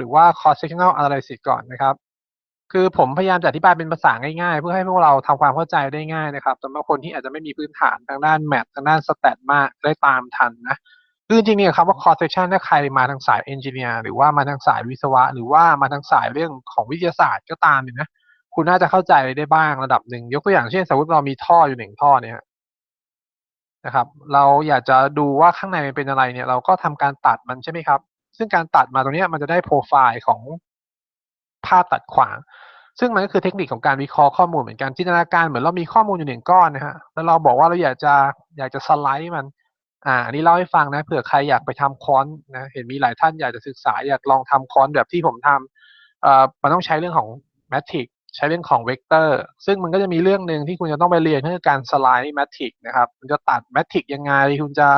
หรือว่า cross sectional analysis ก่อนนะครับ คือผมพยายามจะอธิบายเป็นภาษาง่ายๆ เพื่อให้พวกเราทำความเข้าใจได้ง่ายนะครับสำหรับคนที่อาจจะไม่มีพื้นฐานทางด้านแมททางด้านสแตทมากได้ตามทันนะคือจริงๆเนี่ยคำว่า cross section ถ้าใครมาทางสายเอนจิเนียร์หรือว่ามาทางสายวิศวะ หรือว่ามาทางสายเรื่องของวิทยาศาสตร์ก็ตามเนี่ยนะคุณน่าจะเข้าใจได้บ้างระดับหนึ่งยกตัวอย่างเช่นสมมติเรามีท่ออยู่หนึ่งท่อเนี่ยนะครับ เราอยากจะดูว่าข้างในมันเป็นอะไรเนี่ย เราก็ทำการตัดมันใช่ไหมครับ ซึ่งการตัดมาตรงนี้มันจะได้โปรไฟล์ของภาพตัดขวาง ซึ่งมันก็คือเทคนิคของการวิเคราะห์ข้อมูลเหมือนกันจินตนาการเหมือนเรามีข้อมูลอยู่หนึ่งก้อนนะฮะแล้วเราบอกว่าเราอยากจะอยากจะสไลด์มันอ่าอันนี้เล่าให้ฟังนะเผื่อใครอยากไปทำคอนนะเห็นมีหลายท่านอยากจะศึกษาอยากลองทำคอนแบบที่ผมทำเอ่อมันต้องใช้เรื่องของแมทริกใช้เรื่องของเวกเตอร์ซึ่งมันก็จะมีเรื่องหนึ่งที่คุณจะต้องไปเรียนคือการสไลด์แมทริกนะครับคุณจะตัดแมทริกยังไงคุณจะ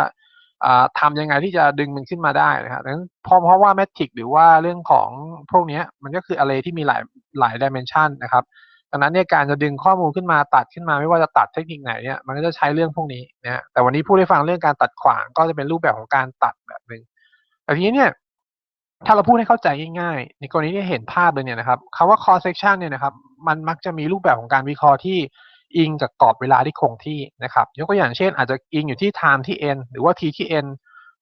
ทำยังไงที่จะดึงมันขึ้นมาได้นะครับดังนั้นเพราะเพราะว่าแมทริกหรือว่าเรื่องของพวกนี้มันก็คืออะไรที่มีหลายหลายดิเมนชันนะครับดังนั้นเนี่ยการจะดึงข้อมูลขึ้นมาตัดขึ้นมาไม่ว่าจะตัดเทคนิคไหนเนี่ยมันก็จะใช้เรื่องพวกนี้นะแต่วันนี้พูดให้ฟังเรื่องการตัดขวางก็จะเป็นรูปแบบของการตัดแบบหนึ่งแต่ทีนี้เนี่ยถ้าเราพูดให้เข้าใจง่ายๆ ในกรณีที่เห็นภาพเลยเนี่ยนะครับคำว่า cross section เนี่ยนะครับ มันมักจะมีรูปแบบของการวิเคราะห์ที่ อิงกับกรอบเวลาที่คงที่นะครับยกตัวอย่างเช่น อาจจะอิงอยู่ที่ time ที่ n หรือว่า t ที่ n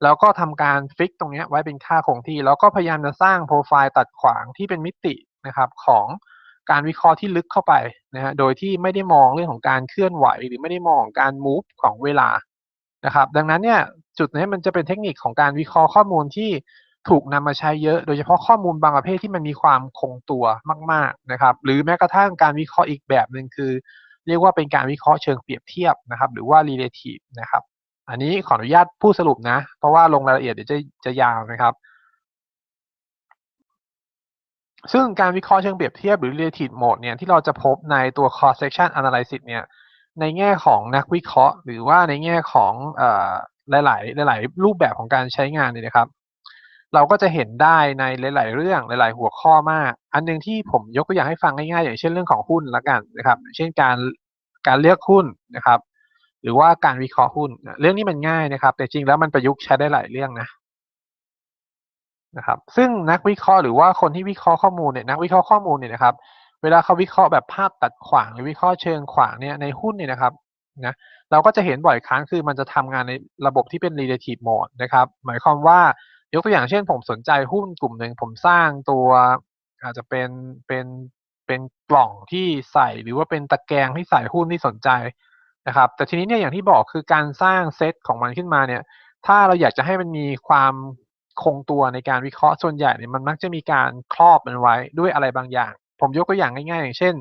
แล้วก็ทำการฟิกตรงนี้ไว้เป็นค่าคงที่ แล้วก็พยายามจะสร้างโปรไฟล์ตัดขวางที่เป็นมิตินะครับของการวิเคราะห์ที่ลึกเข้าไปนะฮะโดยที่ไม่ได้มองเรื่องของการเคลื่อนไหว หรือไม่ได้มองการ move ของเวลานะครับ ดังนั้นเนี่ยจุดนี้มันจะเป็นเทคนิคของการวิเคราะห์ข้อมูลที่ถูกนำมาใช้เยอะ โดยเฉพาะข้อมูลบางประเภทที่มันมีความคงตัวมาก ๆนะครับ หรือแม้กระทั่งการวิเคราะห์อีกแบบหนึ่งคือ เรียกว่าเป็นการวิเคราะห์เชิงเปรียบเทียบนะครับ หรือว่า relative นะครับ อันนี้ขออนุญาตพูดสรุปนะ เพราะว่าลงรายละเอียดเดี๋ยวจะจะยาวนะครับ ซึ่งการวิเคราะห์เชิงเปรียบเทียบหรือ relative mode เนี่ยที่เราจะพบในตัว cross section analysis เนี่ยในแง่ของนักวิเคราะห์ หรือว่าในแง่ของอหลาย ๆ หลาย ๆ รูปแบบของการใช้งานเนี่ยนะครับ เราก็จะเห็นได้ในหลาย ๆ เรื่องหลาย ๆ หัวข้อมาก อันนึงที่ผมยกตัวอย่างให้ฟังง่าย ๆ อย่างเช่นเรื่องของหุ้นละกันนะครับ เช่นการการเลือกหุ้นนะครับ หรือว่าการวิเคราะห์หุ้น เรื่องนี้มันง่ายนะครับ แต่จริงแล้วมันประยุกต์ใช้ได้หลายเรื่องนะนะครับ ซึ่งนักวิเคราะห์หรือว่าคนที่วิเคราะห์ข้อมูลเนี่ยนักวิเคราะห์ข้อมูลเนี่ยนะครับ เวลาเขาวิเคราะห์แบบภาพตัดขวางหรือวิเคราะห์เชิงขวางเนี่ยในหุ้นเนี่ยนะครับนะเราก็จะเห็นบ่อยครั้งคือมันจะทำงานในระบบที่เป็น relative mode นะครับ หมายความว่า ยกตัวอย่างเช่น ผมสนใจหุ้นกลุ่มหนึ่งผมสร้างตัวอาจจะเป็นเป็นเป็นกล่องที่ใส่หรือว่าเป็นตะแกรงที่ใส่หุ้นที่สนใจนะครับ แต่ทีนี้เนี่ยอย่างที่บอกคือการสร้างเซตของมันขึ้นมาเนี่ย ถ้าเราอยากจะให้มันมีความคงตัวในการวิเคราะห์ส่วนใหญ่เนี่ยมันมักจะมีการครอบมันไว้ด้วยอะไรบางอย่าง ผมยกตัวอย่างง่ายๆ อย่างเช่น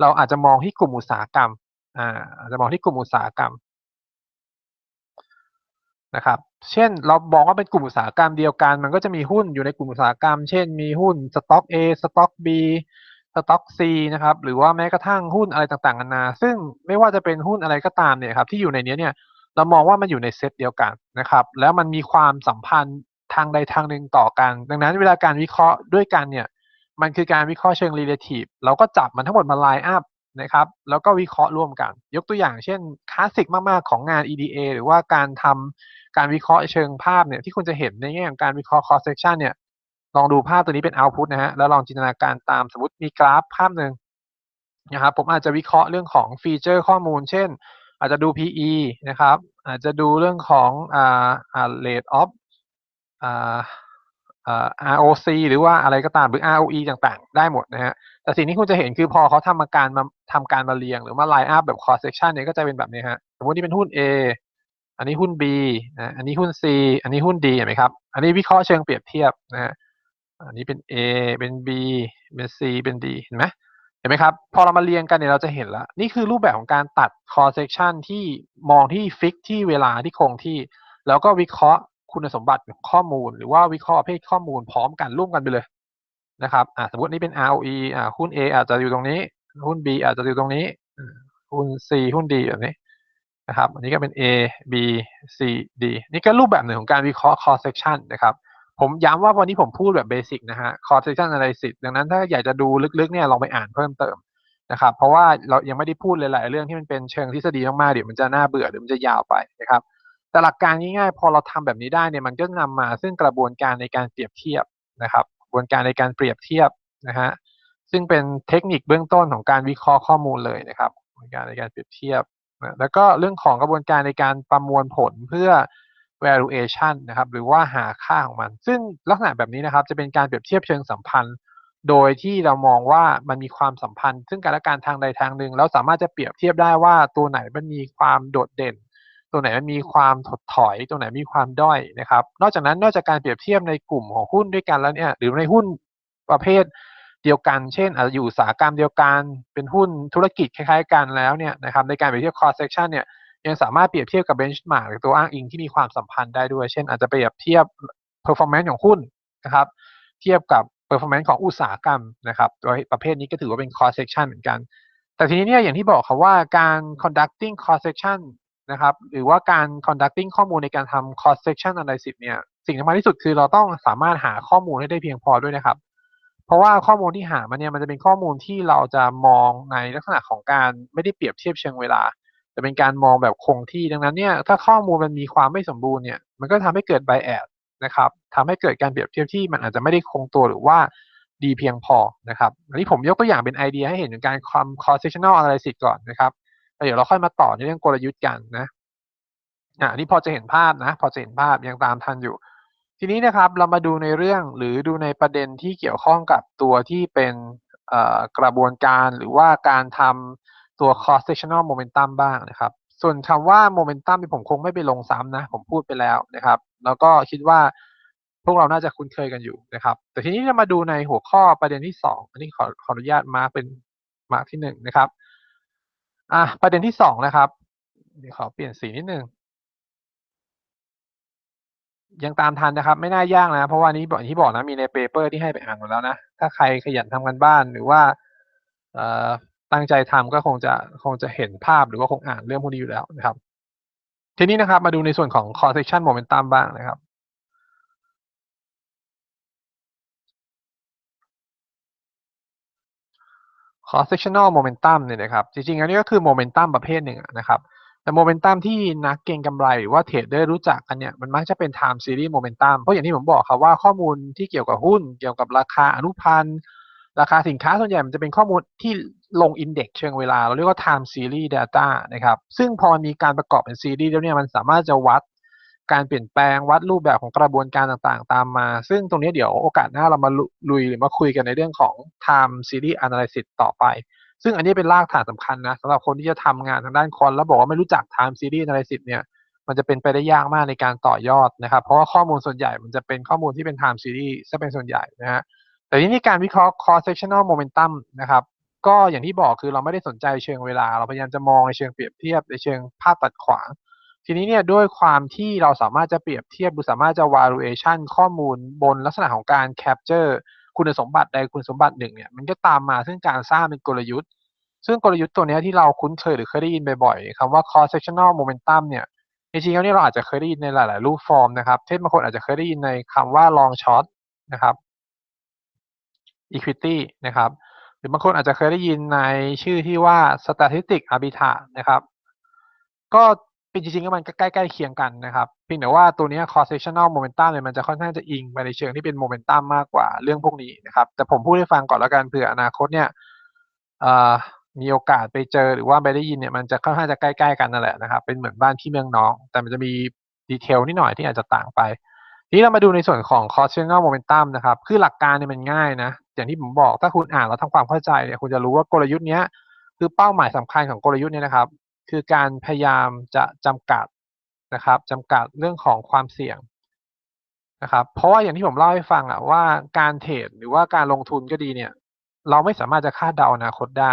เราอาจจะมองที่กลุ่มอุตสาหกรรมอ่าอาจจะมองที่กลุ่มอุตสาหกรรมนะครับ เช่นเราบอกว่าเป็นกลุ่มอุตสาหกรรมเดียวกัน มันก็จะมีหุ้นอยู่ในกลุ่มอุตสาหกรรม เช่น มีหุ้นสต็อก A สต็อก B สต็อก C นะครับ หรือว่าแม้กระทั่งหุ้นอะไรต่างๆนานา ซึ่งไม่ว่าจะเป็นหุ้นอะไรก็ตามเนี่ยครับที่อยู่ในนี้เนี่ยเรามองว่ามันอยู่ในเซตเดียวกันนะครับ แล้วมันมีความสัมพันธ์ทางใดทางหนึ่งต่อกัน ดังนั้นเวลาการวิเคราะห์ด้วยกันเนี่ย มันคือการวิเคราะห์เชิง relative เราก็จับมันทั้งหมดมา line up นะครับ แล้วก็วิเคราะห์ร่วมกัน ยกตัวอย่างเช่นคลาสสิกมากๆของงาน EDA หรือว่าการทำการวิเคราะห์เชิงภาพเนี่ยที่คุณจะเห็นในแง่ของการวิเคราะห์ cross section เนี่ยลองดูภาพตัวนี้เป็น output นะฮะแล้วลองจินตนาการตามสมมติมีกราฟภาพหนึ่งนะครับผมอาจจะวิเคราะห์เรื่องของฟีเจอร์ข้อมูล เช่น อาจจะดู PE นะครับ อาจจะดูเรื่องของอ่าอ่า rate of อ่า ROC หรือว่าอะไรก็ตามหรือ ROE ต่างๆ ได้หมดนะฮะแต่สิ่งที่คุณจะเห็นคือพอเขาทำาการมาทำการมาเรียงหรือมา line up แบบ cross section เนี่ยก็จะเป็นแบบนี้ฮะสมมตินี่เป็นหุ้น A อันนี้หุ้น B นะอันนี้หุ้น C อันนี้หุ้น D เห็นไหมครับ อันนี้วิเคราะห์เชิงเปรียบเทียบนะฮะอันนี้เป็น A เป็น B เป็น C เป็น D เห็นไหมเห็นไหมครับ พอเรามาเรียงกันเนี่ยเราจะเห็นแล้ว นี่คือรูปแบบของการตัด cross section ที่มองที่ฟิกที่เวลาที่คงที่ แล้วก็วิเคราะห์ คุณสมบัติของข้อมูล หรือว่าวิเคราะห์ประเภทข้อมูลพร้อมกันร่วมกันไปเลยนะครับสมมตินี่เป็น ROE อ่าหุ้น A อาจจะอยู่ตรงนี้ หุ้น B อาจจะอยู่ตรงนี้ หุ้น C หุ้น D แบบนี้นะครับ อันนี้ก็เป็น A B C D นี่ก็รูปแบบหนึ่งของการวิเคราะห์ cross section นะครับ ผมย้ำว่าวันนี้ผมพูดแบบเบสิกนะฮะ cross section analysis ดังนั้นถ้าอยากจะดูลึกๆเนี่ยลองไปอ่านเพิ่มเติมนะครับ เพราะว่าเรายังไม่ได้พูดหลายๆเรื่องที่มันเป็นเชิงทฤษฎีมากๆเดี๋ยวมันจะน่าเบื่อเดี๋ยวมันจะยาวไปนะครับ แต่หลักการง่ายๆ พอเราทำแบบนี้ได้เนี่ยมันก็นำมาซึ่งกระบวนการในการเปรียบเทียบนะครับ กระบวนการในการเปรียบเทียบนะฮะซึ่งเป็นเทคนิคเบื้องต้นของการวิเคราะห์ข้อมูลเลยนะครับกระบวนการในการเปรียบเทียบนะแล้วก็เรื่องของกระบวนการในการประมวลผลเพื่อ valuation นะครับ หรือว่าหาค่าของมัน ซึ่งลักษณะแบบนี้นะครับ จะเป็นการเปรียบเทียบเชิงสัมพันธ์ โดยที่เรามองว่ามันมีความสัมพันธ์ ซึ่งกันและกันทางใดทางหนึ่งแล้วสามารถจะเปรียบเทียบได้ว่าตัวไหนมันมีความโดดเด่น ตัวไหนมันมีความถดถอยตัวไหนมีความด้อยนะครับ นอกจากนั้นนอกจากการเปรียบเทียบในกลุ่มของหุ้นด้วยกันแล้วเนี่ยหรือในหุ้นประเภทเดียวกัน เช่นอาจจะอยู่อุตสาหกรรมเดียวกัน เป็นหุ้นธุรกิจคล้ายๆกันแล้วเนี่ยนะครับในการเปรียบเทียบ cross section เนี่ยยังสามารถเปรียบเทียบกับ benchmark หรือตัวอ้างอิงที่มีความสัมพันธ์ได้ด้วย เช่น อาจจะเปรียบเทียบ performance ของหุ้นนะครับ เทียบกับ performance ของอุตสาหกรรมนะครับโดยประเภทนี้ก็ถือว่าเป็น cross section เหมือนกัน แต่ทีนี้เนี่ยอย่างที่บอกครับว่าการ conducting cross section นะครับ หรือว่าการ conducting ข้อมูลในการทำ cross section analysis เนี่ย สิ่งสำคัญที่สุดคือเราต้องสามารถหาข้อมูลให้ได้เพียงพอด้วยนะครับ เพราะว่าข้อมูลที่หามาเนี่ยมันจะเป็นข้อมูลที่เราจะมองในลักษณะของการไม่ได้เปรียบเทียบเชิงเวลา แต่เป็นการมองแบบคงที่ดังนั้นเนี่ยถ้าข้อมูลมันมีความไม่สมบูรณ์เนี่ยมันก็ทำให้เกิด bias นะครับทำให้เกิดการเปรียบเทียบที่มันอาจจะไม่ได้คงตัวหรือว่าดีเพียงพอนะครับอันนี้ผมยกตัวอย่างเป็นไอเดียให้เห็นถึงการความ cross sectional analysis ก่อนนะครับ เดี๋ยวเราค่อยมาต่อในเรื่องกลยุทธ์กันนะอะนี่พอจะเห็นภาพนะ พอจะเห็นภาพยังตามทันอยู่ ทีนี้นะครับเรามาดูในเรื่องหรือดูในประเด็นที่เกี่ยวข้องกับตัวที่เป็นกระบวนการหรือว่าการทำตัว cross sectional momentum บ้างนะครับ ส่วนคำว่า momentum ที่ผมคงไม่ไปลงซ้ำนะ ผมพูดไปแล้วนะครับ แล้วก็คิดว่าพวกเราน่าจะคุ้นเคยกันอยู่นะครับ แต่ทีนี้จะมาดูในหัวข้อประเด็นที่สองอันนี้ขอขออนุญาตมาร์กเป็นมาร์กที่หนึ่งนะครับ อะประเด็นที่สองนะครับ เดี๋ยวขอเปลี่ยนสีนิดนึงยังตามทันนะครับ ไม่น่ายากนะ เพราะว่านี้บอกที่บอกนะมีในเปเปอร์ที่ให้ไปอ่านหมดแล้วนะ ถ้าใครขยันทำกันบ้านหรือว่าตั้งใจทำก็คงจะคงจะเห็นภาพหรือว่าคงอ่านเรื่องพวกนี้อยู่แล้วนะครับ ทีนี้นะครับมาดูในส่วนของ cross section momentum บ้างนะครับ cross sectional momentum เนี่ยนะครับ จริงๆ อันนี้ก็คือ momentum ประเภทหนึ่งนะครับ แต่ momentum ที่นักเก็งกำไรหรือว่าเทรดเดอร์รู้จักกันเนี่ย มันมักจะเป็น time series momentum เพราะอย่างที่ผมบอกครับว่าข้อมูลที่เกี่ยวกับหุ้น เกี่ยวกับราคาอนุพันธ์ ราคาสินค้าส่วนใหญ่มันจะเป็นข้อมูลที่ลงอินเด็กซ์เชิงเวลา เราเรียกว่า time series data นะครับ ซึ่งพอมีการประกอบเป็นซีรีส์แล้วเนี่ย มันสามารถจะวัด การเปลี่ยนแปลงวัดรูปแบบของกระบวนการต่างๆ ตามมา ซึ่งตรงนี้เดี๋ยวโอกาสหน้าเรามาลุยหรือมาคุยกันในเรื่องของ time series analysis ต่อไป ซึ่งอันนี้เป็นรากฐานสำคัญนะสำหรับคนที่จะทำงานทางด้านคอนแล้วบอกว่าไม่รู้จัก time series analysis เนี่ยมันจะเป็นไปได้ยากมากในการต่อยอดนะครับ เพราะว่าข้อมูลส่วนใหญ่มันจะเป็นข้อมูลที่เป็น time series ซะเป็นส่วนใหญ่นะฮะแต่ทีนี้การวิเคราะห์ cross sectional momentum นะครับก็อย่างที่บอกคือเราไม่ได้สนใจเชิงเวลา เราพยายามจะมองในเชิงเปรียบเทียบในเชิงภาพตัดขวาง ทีนี้เนี่ยด้วยความที่เราสามารถจะเปรียบเทียบหรือสามารถจะ valuation ข้อมูลบนลักษณะของการ capture คุณสมบัติใดคุณสมบัติหนึ่งเนี่ยมันก็ตามมาซึ่งการสร้างเป็นกลยุทธ์ ซึ่งกลยุทธ์ตัวนี้ที่เราคุ้นเคยหรือเคยได้ยินบ่อยๆคำว่า cross sectional momentum เนี่ยจริงๆแล้วนี่เราอาจจะเคยได้ยินในหลาย ๆ รูปฟอร์มนะครับเช่นบางคนอาจจะเคยได้ยินในคำว่า long short นะครับ equity นะครับหรือบางคนอาจจะเคยได้ยินในชื่อที่ว่า statistic arbitrage นะครับ ก็ เป็นจริงๆก็มันก็ใกล้ๆเคียงกันนะครับเพียงแต่ว่าตัวนี้ cross sectional momentum เนี่ยมันจะค่อนข้างจะอิงไปในเชิงที่เป็น momentum มากกว่าเรื่องพวกนี้นะครับ แต่ผมพูดให้ฟังก่อนแล้วกันเผื่ออนาคตเนี่ยมีโอกาสไปเจอหรือว่าไปได้ยินเนี่ยมันจะค่อนข้างจะใกล้ๆกันนั่นแหละนะครับ เป็นเหมือนบ้านที่เมืองน้อง แต่มันจะมีดีเทลนิดหน่อยที่อาจจะต่างไปทีนี้เรามาดูในส่วนของ cross sectional momentum นะครับ คือหลักการเนี่ยมันง่ายนะอย่างที่ผมบอกถ้าคุณอ่านแล้วทำความเข้าใจเนี่ยคุณจะรู้ว่ากลยุทธ์เนี้ยคือเป้าหมายสำคัญของกลยุทธ์เนี่ยนะครับ คือการพยายามจะจำกัดนะครับจำกัดเรื่องของความเสี่ยงนะครับ เพราะว่าอย่างที่ผมเล่าให้ฟังอะว่าการเทรดหรือว่าการลงทุนก็ดีเนี่ย เราไม่สามารถจะคาดเดาอนาคตได้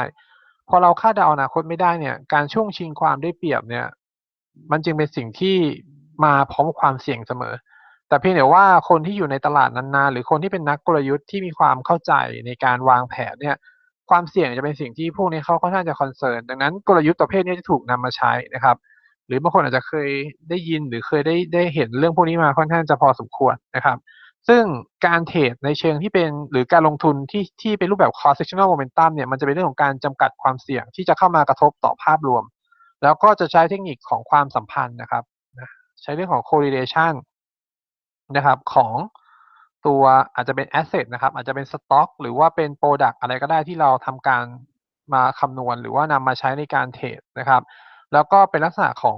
พอเราคาดเดาอนาคตไม่ได้เนี่ย การช่วงชิงความได้เปรียบเนี่ย มันจึงเป็นสิ่งที่มาพร้อมความเสี่ยงเสมอ แต่เพียงแต่ว่าคนที่อยู่ในตลาดนานๆ หรือคนที่เป็นนักกลยุทธ์ที่มีความเข้าใจในการวางแผนเนี่ย ความเสี่ยงจะเป็นสิ่งที่พวกนี้เขาค่อนข้างจะคอนเซิร์นดังนั้นกลยุทธ์ประเภทนี้จะถูกนำมาใช้นะครับ หรือบางคนอาจจะเคยได้ยินหรือเคยได้ได้เห็นเรื่องพวกนี้มาค่อนข้างจะพอสมควรนะครับ ซึ่งการเทรดในเชิงที่เป็นหรือการลงทุนที่ที่เป็นรูปแบบ cross sectional momentum เนี่ยมันจะเป็นเรื่องของการจำกัดความเสี่ยงที่จะเข้ามากระทบต่อภาพรวม แล้วก็จะใช้เทคนิคของความสัมพันธ์นะครับใช้เรื่องของ correlation นะครับของ ตัวอาจจะเป็น asset นะครับ อาจจะเป็น stock หรือว่าเป็น product อะไรก็ได้ที่เราทำการมาคำนวณ หรือว่านำมาใช้ในการเทรดนะครับ แล้วก็เป็นลักษณะของ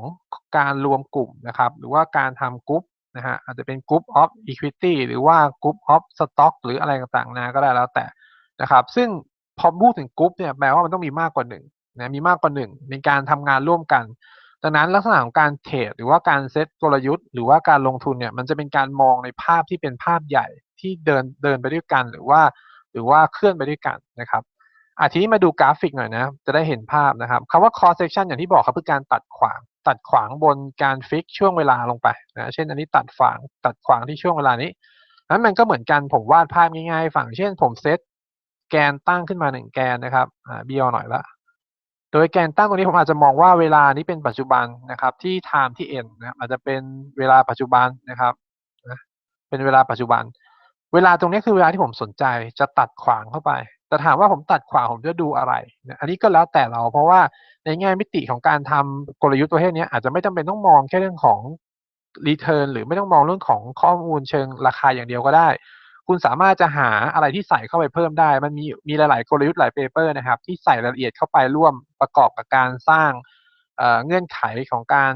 การรวมกลุ่มนะครับ หรือว่าการทำกรุ๊ปนะฮะอาจจะเป็น group of equity หรือว่า group of stock หรืออะไรต่างๆนะก็ได้แล้วแต่นะครับ ซึ่งพอพูดถึงกรุ๊ปเนี่ยแปลว่ามันต้องมีมากกว่าหนึ่งนะมีมากกว่าหนึ่งในการทำงานร่วมกัน ดังนั้นลักษณะของการเทรดหรือว่าการเซตกลยุทธ์ หรือว่าการลงทุนเนี่ยมันจะเป็นการมองในภาพที่เป็นภาพใหญ่ที่เดินเดินไปด้วยกันหรือว่า หรือว่าเคลื่อนไปด้วยกันนะครับอะทีนี้มาดูกราฟิกหน่อยนะ จะได้เห็นภาพนะครับคำว่า cross section อย่างที่บอกครับคือการตัดขวาง ตัดขวางบนการฟิกช่วงเวลาลงไปนะเช่นอันนี้ตัดขวางตัดขวางที่ช่วงเวลานี้นั้นมันก็เหมือนกันผมวาดภาพง่ายๆ ฝั่งเช่นผมเซตแกนตั้งขึ้นมาหนึ่งแกนนะครับอ่าเบี้ยวหน่อยละ โดยแกนตั้งตรงนี้ผมอาจจะมองว่าเวลานี้เป็นปัจจุบันนะครับ ที่ time ที่ n นะครับอาจจะเป็นเวลาปัจจุบันนะครับเป็นเวลาปัจจุบัน เวลาตรงนี้คือเวลาที่ผมสนใจจะตัดขวางเข้าไป แต่ถามว่าผมตัดขวางผมจะดูอะไรนะอันนี้ก็แล้วแต่เราเพราะว่าในแง่มิติของการทำกลยุทธ์ประเภทนี้อาจจะไม่จำเป็นต้องมองแค่เรื่องของ return หรือไม่ต้องมองเรื่องของข้อมูลเชิงราคาอย่างเดียวก็ได้ คุณสามารถจะหาอะไรที่ใส่เข้าไปเพิ่มได้ มันมีมีหลาย ๆ กลยุทธ์หลายเปเปอร์นะครับ ที่ใส่รายละเอียดเข้าไปร่วมประกอบกับการสร้างเเงื่อนไขของการ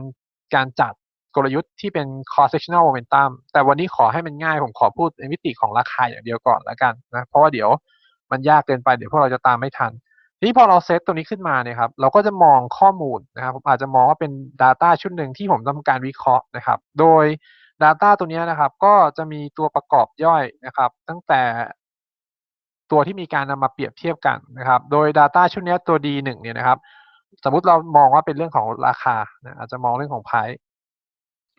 การจัดกลยุทธ์ที่เป็น cross sectional momentum แต่วันนี้ขอให้มันง่าย ผมขอพูดในมิติของราคาอย่างเดียวก่อนแล้วกันนะ เพราะว่าเดี๋ยวมันยากเกินไป เดี๋ยวพวกเราจะตามไม่ทัน ทีนี้พอเราเซตตัวนี้ขึ้นมาเนี่ยครับ เราก็จะมองข้อมูลนะครับ ผมอาจจะมองว่าเป็น Data ชุดหนึ่งที่ผมทำการวิเคราะห์นะครับ โดย Data ตัวนี้นะครับ ก็จะมีตัวประกอบย่อยนะครับ ตั้งแต่ตัวที่มีการนำมาเปรียบเทียบกันนะครับ โดย Data ชุดนี้ตัว D1 เนี่ยนะครับ สมมุติเรามองว่าเป็นเรื่องของราคานะอาจจะมองเรื่องของ price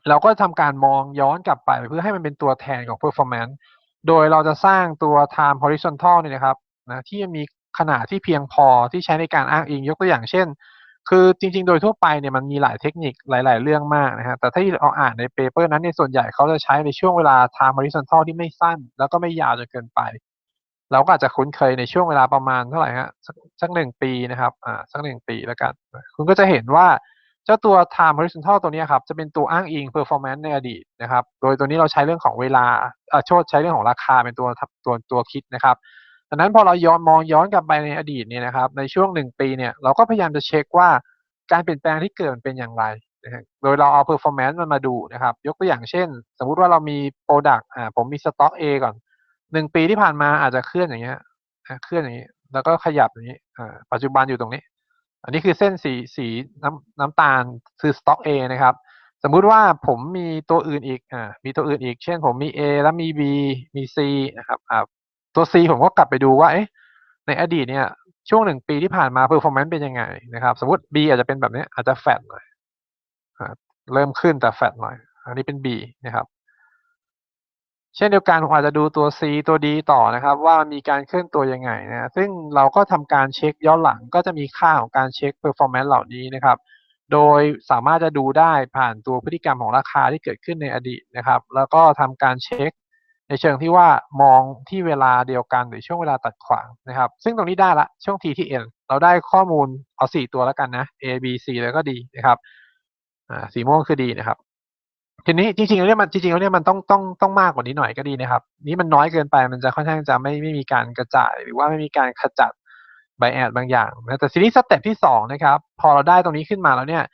เราก็ทำการมองย้อนกลับไปเพื่อให้มันเป็นตัวแทนของ performance โดยเราจะสร้างตัว time horizontal เนี่ยนะครับนะที่มีขนาดที่เพียงพอที่ใช้ในการอ้างอิงยกตัวอย่างเช่น คือจริง ๆ โดยทั่วไปเนี่ยมันมีหลายเทคนิคหลาย ๆ เรื่องมากนะฮะแต่ถ้าเราอ่านในเปเปอร์นั้นในยส่วนใหญ่เขาจะใช้ในช่วงเวลา time horizontal ที่ไม่สั้น แล้วก็ไม่ยาวจนเกินไป เราก็อาจจะคุ้นเคยในช่วงเวลาประมาณเท่าไหร่ฮะสักหนึ่งปีนะครับอ่าสักหนึ่งปีแล้วกัน คุณก็จะเห็นว่าเจ้าตัว time horizontal ตัวนี้ครับจะเป็นตัวอ้างอิง performance ในอดีตนะครับ โดยตัวนี้เราใช้เรื่องของเวลาอ่าโทษใช้เรื่องของราคาเป็นตัวตัวตัวคิดนะครับ ดังนั้นพอเราย้อนมองย้อนกลับไปในอดีตเนี่ยนะครับ ในช่วงหนึ่งปีเนี่ยเราก็พยายามจะเช็คว่าการเปลี่ยนแปลงที่เกิดมันเป็นอย่างไรนะฮะโดยเราเอา performance มันมาดูนะครับ ยกตัวอย่างเช่น สมมุติว่าเรามี product อ่าผมมี stock A ก่อนหนึ่งปีที่ผ่านมาอาจจะเคลื่อนอย่างเงี้ยเคลื่อนอย่างนี้ แล้วก็ขยับอย่างนี้อ่าปัจจุบันอยู่ตรงนี้ อันนี้คือเส้นสีสีน้ำน้ำตาลคือ stock A นะครับสมมุติว่าผมมีตัวอื่นอีก อ่า มีตัวอื่นอีก เช่น ผมมี A แล้วมี B มี C นะครับ อ่า ตัว C ผมก็กลับไปดูว่าเอ๊ะในอดีตเนี่ย ช่วงหนึ่งปีที่ผ่านมา performance เป็นยังไงนะครับ สมมติ B อาจจะเป็นแบบนี้อาจจะแฟดหน่อยเริ่มขึ้นแต่แฟดหน่อย อันนี้เป็น B นะครับ เช่นเดียวกันผมอาจจะดูตัว C ตัว D ต่อนะครับ ว่ามีการเคลื่อนตัวยังไงนะซึ่งเราก็ทำการเช็คย้อนหลังก็จะมีค่าของการเช็ค performance เหล่านี้นะครับโดยสามารถจะดูได้ผ่านตัวพฤติกรรมของราคาที่เกิดขึ้นในอดีตนะครับ แล้วก็ทำการเช็ค ในเชิงที่ว่ามองที่เวลาเดียวกันหรือช่วงเวลาตัดขวางนะครับ ซึ่งตรงนี้ได้ละช่วง TTN เราได้ข้อมูลเอาสี่ตัวแล้วกันนะ A B C แล้วก็ดีนะครับอ่าสีม่วงคือดีนะครับ ทีนี้จริงๆแล้วเนี่ยมันจริงๆแล้วเนี่ยมันต้องต้องต้องมากกว่านี้หน่อยก็ดีนะครับ นี่มันน้อยเกินไปมันจะค่อนข้างจะไม่ไม่มีการกระจาย หรือว่าไม่มีการขจัดไบแอดบางอย่างนะแต่ทีนี้สเต็ปที่สองนะครับ พอเราได้ตรงนี้ขึ้นมาแล้วเนี่ย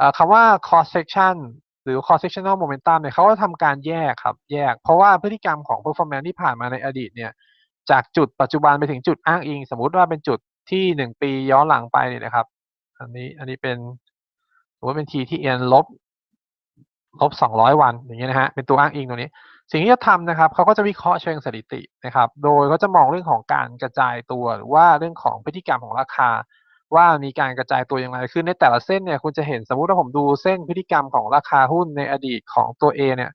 อ่อคำว่า cross section หรือ cross sectional momentum เนี่ยเขาก็ทำการแยกครับ แยก เพราะว่าพฤติกรรมของ performance ที่ผ่านมาในอดีตเนี่ย จากจุดปัจจุบันไปถึงจุดอ้างอิง สมมุติว่าเป็นจุดที่หนึ่งปีย้อนหลังไปเนี่ยนะครับ อันนี้อันนี้เป็นสมมติเป็น TTN ลบลบสองร้อยวันอย่างเงี้ยนะฮะเป็นตัวอ้างอิงตัวนี้ สิ่งที่จะทำนะครับเขาก็จะวิเคราะห์เชิงสถิตินะครับ โดยเขาจะมองเรื่องของการกระจายตัว หรือว่าเรื่องของพฤติกรรมของราคา ว่ามีการกระจายตัวอย่างไรคือในแต่ละเส้นเนี่ยคุณจะเห็นสมมุติว่าผมดูเส้นพฤติกรรมของราคาหุ้นในอดีตของตัว A เนี่ย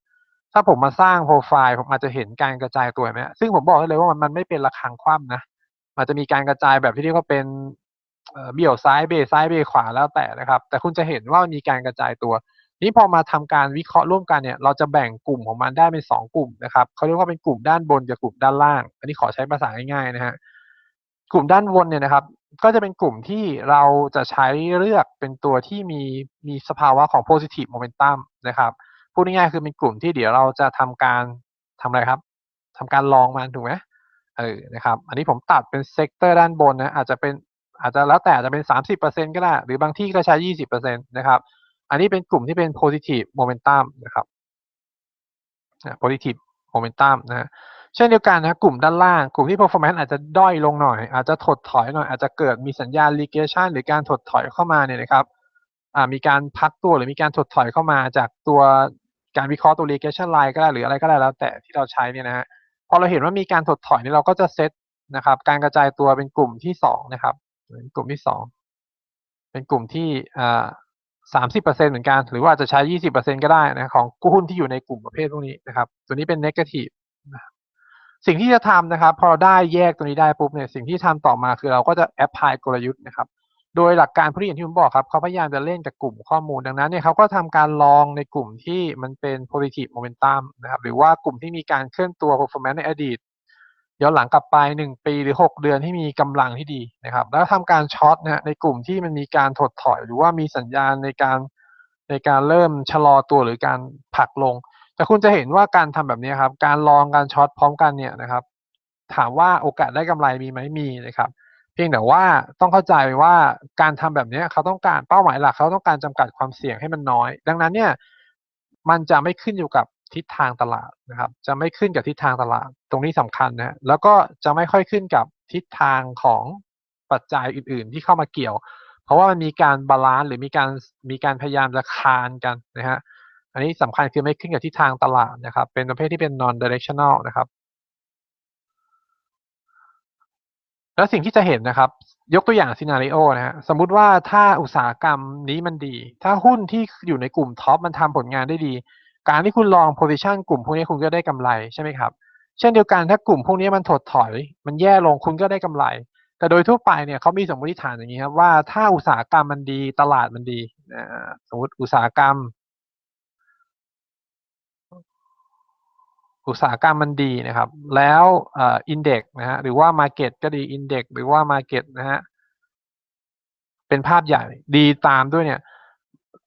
ถ้าผมมาสร้างโปรไฟล์ผมอาจจะเห็นการกระจายตัวไหมซึ่งผมบอกได้เลยว่ามันมันไม่เป็นระฆังคว่ำนะมันจะมีการกระจายแบบที่เรียกว่าเป็นเบี่ยวซ้ายเบซ้ายเบขวาแล้วแต่นะครับ แต่คุณจะเห็นว่ามีการกระจายตัว นี้พอมาทำการวิเคราะห์ร่วมกันเนี่ย เราจะแบ่งกลุ่มของมันได้เป็นสองกลุ่มนะครับเขาเรียกว่าเป็นกลุ่มด้านบนกับกลุ่มด้านล่าง อันนี้ขอใช้ภาษาง่ายๆนะฮะกลุ่มด้านบนเนี่ยนะครับ ก็จะเป็นกลุ่มที่เราจะใช้เลือกเป็นตัวที่มีมีสภาวะของ positive momentum นะครับพูดง่ายๆคือเป็นกลุ่มที่เดี๋ยวเราจะทำการทำอะไรครับทำการลองมันถูกไหมเออนะครับ อันนี้ผมตัดเป็นเซกเตอร์ด้านบนนะอาจจะเป็นอาจจะแล้วแต่จะเป็น 30%ก็ได้ หรือบางที่ก็ใช้ 20%นะครับ อันนี้เป็นกลุ่มที่เป็น positive momentum นะครับ positive momentum นะ เช่นเดียวกันนะกลุ่มด้านล่างกลุ่มที่ performance อาจจะด้อยลงหน่อย อาจจะถดถอยหน่อย อาจจะเกิดมีสัญญาณ regression หรือการถดถอยเข้ามาเนี่ยนะครับมีการพักตัวหรือมีการถดถอยเข้ามาจากตัวการวิเคราะห์ตัว regression line ก็ได้หรืออะไรก็ได้แล้วแต่ที่เราใช้เนี่ยนะฮะพอเราเห็นว่ามีการถดถอยนี่เราก็จะเซตนะครับ การกระจายตัวเป็นกลุ่มที่สองนะครับเป็นกลุ่มที่สองเป็นกลุ่มที่อ่าสามสิบเปอร์เซ็นเหมือนกัน หรือว่าจะใช้ยี่สิบเปอร์เซ็นก็ได้นะของหุ้นที่อยู่ในกลุ่มประเภทพวกนี้นะครับ ตัวนี้เป็น negative สิ่งที่จะทำนะครับ พอเราได้แยกตัวนี้ได้ปุ๊บเนี่ยสิ่งที่ทำต่อมาคือเราก็จะแอพพลายกลยุทธ์นะครับ โดยหลักการผู้ที่อย่างที่ผมบอกครับเขาพยายามจะเล่นกับกลุ่มข้อมูลดังนั้นเนี่ยเขาก็ทำการลองในกลุ่มที่มันเป็น positive momentum นะครับหรือว่ากลุ่มที่มีการเคลื่อนตัว performance ในอดีตย้อนหลังกลับไป 1 ปีหรือ 6 เดือนที่มีกำลังที่ดีนะครับ แล้วทำการช็อตนะในกลุ่มที่มันมีการถดถอย หรือว่ามีสัญญาณในการในการเริ่มชะลอตัวหรือการผักลง แต่คุณจะเห็นว่าการทำแบบนี้ครับ การลองการช็อตพร้อมกันเนี่ยนะครับ ถามว่าโอกาสได้กำไรมีไหมมีนะครับ เพียงแต่ว่าต้องเข้าใจว่าการทำแบบนี้เขาต้องการเป้าหมายหลัก เขาต้องการจำกัดความเสี่ยงให้มันน้อย ดังนั้นเนี่ยมันจะไม่ขึ้นอยู่กับทิศทางตลาดนะครับ จะไม่ขึ้นกับทิศทางตลาด ตรงนี้สำคัญนะแล้วก็จะไม่ค่อยขึ้นกับทิศทางของปัจจัยอื่น ๆ ที่เข้ามาเกี่ยว เพราะว่ามันมีการบาลานซ์หรือมีการมีการพยายามจะคานกันนะฮะ อันนี้สำคัญคือไม่ขึ้นกับทิศทางตลาดนะครับ เป็นประเภทที่เป็น non directional นะครับ แล้วสิ่งที่จะเห็นนะครับ ยกตัวอย่างซีนารีโอนะฮะสมมุติว่าถ้าอุตสาหกรรมนี้มันดี ถ้าหุ้นที่อยู่ในกลุ่มท็อปมันทำผลงานได้ดี การที่คุณลองโพซิชันกลุ่มพวกนี้คุณก็ได้กำไรใช่ไหมครับเช่นเดียวกันถ้ากลุ่มพวกนี้มันถดถอย มันแย่ลงคุณก็ได้กำไร แต่โดยทั่วไปเนี่ยเขามีสมมติฐานอย่างนี้ครับว่าถ้าอุตสาหกรรมมันดีตลาดมันดีสมมติอุตสาหกรรม อุตสาหกรรมมันดีนะครับ แล้วอินเด็กนะฮะหรือว่า Market ก็ดีอินเด็กหรือว่า Market นะฮะเป็นภาพใหญ่ดีตามด้วยเนี่ย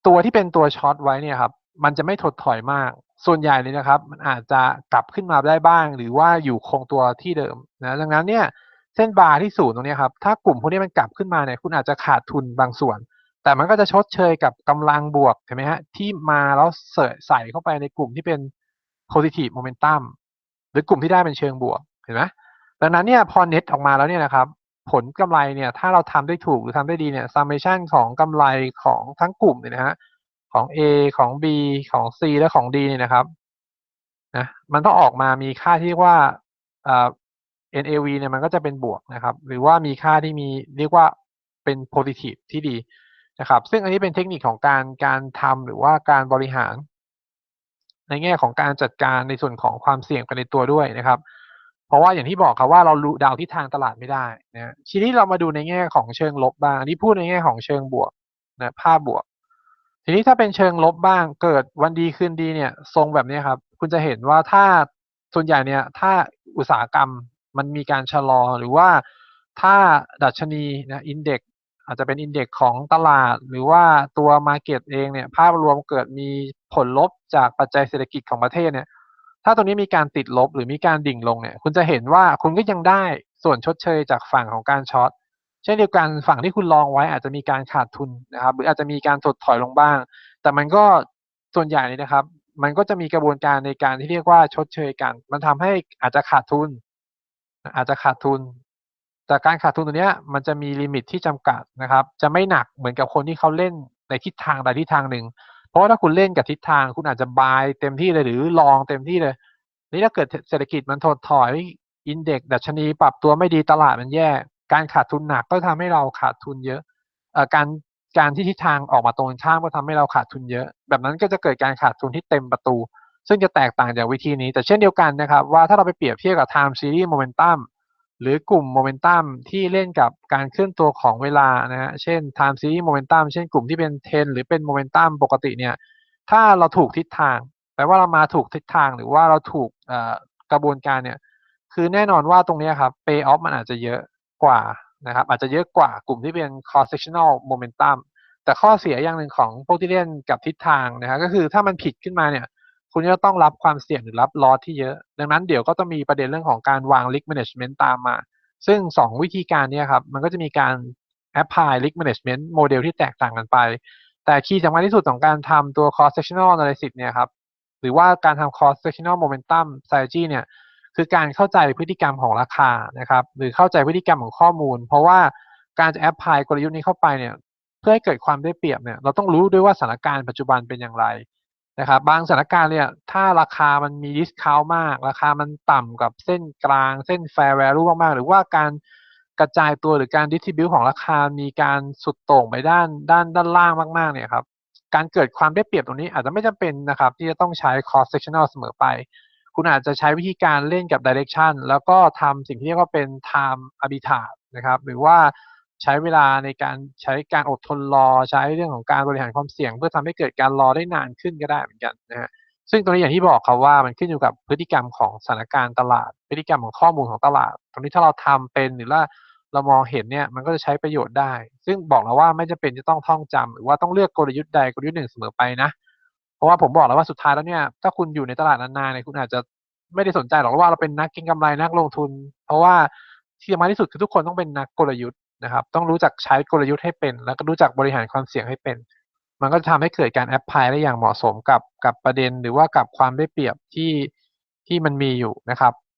ตัวที่เป็นตัวช็อตไว้เนี่ยครับ มันจะไม่ถดถอยมาก ส่วนใหญ่เลยนะครับ มันอาจจะกลับขึ้นมาได้บ้าง หรือว่าอยู่คงตัวที่เดิมนะดังนั้นเนี่ยเส้นบาร์ที่ศูนย์ตรงนี้ครับ ถ้ากลุ่มพวกนี้มันกลับขึ้นมาเนี่ย คุณอาจจะขาดทุนบางส่วน แต่มันก็จะชดเชยกับกำลังบวกเห็นไหมฮะที่มาแล้วเสใส่เข้าไปในกลุ่มที่เป็น positive momentum หรือกลุ่มที่ได้เป็นเชิงบวกเห็นไหมดังนั้นเนี่ยพอเน็ตออกมาแล้วเนี่ยนะครับผลกำไรเนี่ยถ้าเราทำได้ถูกหรือทำได้ดีเนี่ย summation ของกำไรของทั้งกลุ่มเนี่ยนะฮะของ A ของ B ของ C และของ D เนี่ยนะครับนะมันต้องออกมามีค่าที่ว่าอ่า NAV เนี่ยมันก็จะเป็นบวกนะครับ หรือว่ามีค่าที่มีเรียกว่าเป็น positive ที่ดีนะครับ ซึ่งอันนี้เป็นเทคนิคของการการทำหรือว่าการบริหาร ในแง่ของการจัดการในส่วนของความเสี่ยงไปในตัวด้วยนะครับ เพราะว่าอย่างที่บอกครับว่าเรารู้ดาวทิศทางตลาดไม่ได้นะทีนี้เรามาดูในแง่ของเชิงลบบ้างอันนี้พูดในแง่ของเชิงบวกนะภาพบวก ทีนี้ถ้าเป็นเชิงลบบ้าง เกิดวันดีคืนดีเนี่ย ทรงแบบนี้ครับ คุณจะเห็นว่าถ้าส่วนใหญ่เนี่ย ถ้าอุตสาหกรรมมันมีการชะลอหรือว่าถ้าดัชนีนะอินเด็ก อาจจะเป็นอินเด็กของตลาด หรือว่าตัวมาเก็ตเองเนี่ยภาพรวมเกิดมีผลลบจากปัจจัยเศรษฐกิจของประเทศเนี่ย ถ้าตรงนี้มีการติดลบหรือมีการดิ่งลงเนี่ย คุณจะเห็นว่าคุณก็ยังได้ส่วนชดเชยจากฝั่งของการช็อตเช่นเดียวกันฝั่งที่คุณลองไว้อาจจะมีการขาดทุนนะครับ หรืออาจจะมีการถดถอยลงบ้าง แต่มันก็ส่วนใหญ่เลยนะครับ มันก็จะมีกระบวนการในการที่เรียกว่าชดเชยกัน มันทำให้อาจจะขาดทุน อาจจะขาดทุน แต่การขาดทุนตัวนี้มันจะมีลิมิตที่จำกัดนะครับ จะไม่หนักเหมือนกับคนที่เขาเล่นในทิศทางใดทิศทางหนึ่ง เพราะว่าถ้าคุณเล่นกับทิศทางคุณอาจจะบายเต็มที่เลยหรือลองเต็มที่เลย นี่ถ้าเกิดเศรษฐกิจมันถดถอยอินเด็กดัชนีปรับตัวไม่ดีตลาดมันแย่ การขาดทุนหนักก็ทำให้เราขาดทุนเยอะอการการที่ทิศทางออกมาตรงข้ามก็ทำให้เราขาดทุนเยอะ แบบนั้นก็จะเกิดการขาดทุนที่เต็มประตู ซึ่งจะแตกต่างจากวิธีนี้ แต่เช่นเดียวกันนะครับ ว่าถ้าเราไปเปรียบเทียบกับ time series momentum หรือกลุ่มโมเมนตัมที่เล่นกับการเคลื่อนตัวของเวลานะฮะเช่น time series momentum เช่นกลุ่มที่เป็นเทนหรือเป็นโมเมนตัมปกติเนี่ยถ้าเราถูกทิศทางแปลว่าเรามาถูกทิศทางหรือว่าเราถูกกระบวนการเนี่ยคือแน่นอนว่าตรงนี้ครับ pay off มันอาจจะเยอะกว่านะครับอาจจะเยอะกว่ากลุ่มที่เป็น cross sectional momentum แต่ข้อเสียอย่างหนึ่งของพวกที่เล่นกับทิศทางนะครับก็คือถ้ามันผิดขึ้นมาเนี่ย คุณจะต้องรับความเสี่ยงหรือรับลอสที่เยอะ ดังนั้นเดี๋ยวก็ต้องมีประเด็นเรื่องของการวาง risk management ตามมา ซึ่งสองวิธีการนี้ครับ มันก็จะมีการ apply risk management โมเดลที่แตกต่างกันไป แต่คีย์สำคัญที่สุดของการทำตัว cross sectional analysis เนี่ยครับ หรือว่าการทำ cross sectional momentum strategy เนี่ย คือการเข้าใจพฤติกรรมของราคานะครับ หรือเข้าใจพฤติกรรมของข้อมูล เพราะว่าการจะ apply กลยุทธ์นี้เข้าไปเนี่ย เพื่อให้เกิดความได้เปรียบเนี่ย เราต้องรู้ด้วยว่าสถานการณ์ปัจจุบันเป็นอย่างไร นะครับบางสถานการณ์เนี่ยถ้าราคามันมี discount มาก ราคามันต่ำกับเส้นกลางเส้น fair value มากๆ หรือว่าการกระจายตัวหรือการ distribute ของราคา มีการสุดโต่งไปด้านด้านด้านล่างมากๆเนี่ยครับการเกิดความได้เปรียบตรงนี้อาจจะไม่จำเป็นนะครับที่จะต้องใช้ cross sectional เสมอไป คุณอาจจะใช้วิธีการเล่นกับ direction แล้วก็ทำสิ่งที่เรียกว่าเป็น time arbitrage นะครับหรือว่า ใช้เวลาในการใช้การอดทนรอใช้เรื่องของการบริหารความเสี่ยง เพื่อทำให้เกิดการรอได้นานขึ้นก็ได้เหมือนกันนะฮะซึ่งตรงนี้อย่างที่บอกครับว่ามันขึ้นอยู่กับพฤติกรรมของสถานการณ์ตลาด พฤติกรรมของข้อมูลของตลาด ตรงนี้ถ้าเราทำเป็นหรือว่าเรามองเห็นเนี่ยมันก็จะใช้ประโยชน์ได้ ซึ่งบอกแล้วว่าไม่จำเป็นจะต้องท่องจำหรือว่าต้องเลือกกลยุทธ์ใดกลยุทธ์หนึ่งเสมอไปนะ เพราะว่าผมบอกแล้วว่าสุดท้ายแล้วเนี่ยถ้าคุณอยู่ในตลาดนานๆเนี่ยคุณอาจจะไม่ได้สนใจหรอกว่าเราเป็นนักเก็งกำไรนักลงทุน เพราะว่าที่สำคัญที่สุดคือทุกคนต้องเป็นนักกลยุทธ์ นะครับ ต้องรู้จักใช้กลยุทธ์ให้เป็น แล้วก็รู้จักบริหารความเสี่ยงให้เป็น มันก็จะทำให้เกิดการแอพพลายได้อย่างเหมาะสมกับกับประเด็นหรือว่ากับความได้เปรียบที่ที่มันมีอยู่นะครับ